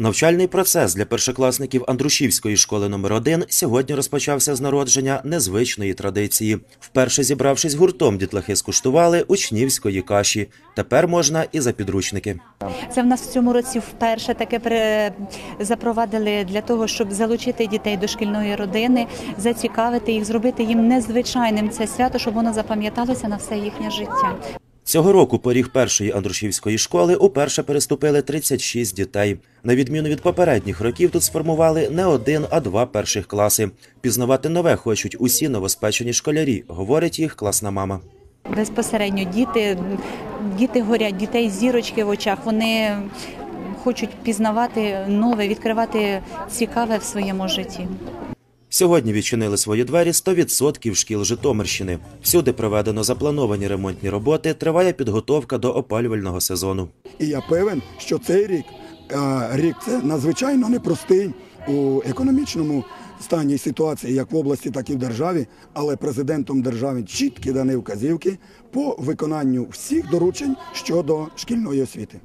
Навчальний процес для першокласників Андрушівської школи номер 1 сьогодні розпочався з народження незвичної традиції. Вперше зібравшись гуртом, дітлахи скуштували учнівської каші. Тепер можна і за підручники. Це в нас в цьому році вперше таке запровадили для того, щоб залучити дітей до шкільної родини, зацікавити їх, зробити їм незвичайним це свято, щоб воно запам'яталося на все їхнє життя. Цього року поріг першої Андрушівської школи уперше переступили 36 дітей. На відміну від попередніх років, тут сформували не один, а два перших класи. Пізнавати нове хочуть усі новоспечені школярі, говорить їх класна мама. Безпосередньо діти, діти горять, дітей зірочки в очах. Вони хочуть пізнавати нове, відкривати цікаве в своєму житті. Сьогодні відчинили свої двері 100% шкіл Житомирщини. Всюди проведено заплановані ремонтні роботи. Триває підготовка до опалювального сезону. І я певен, що цей рік рік це надзвичайно непростий у економічному стані ситуації, як в області, так і в державі. Але президентом держави чіткі дані вказівки по виконанню всіх доручень щодо шкільної освіти.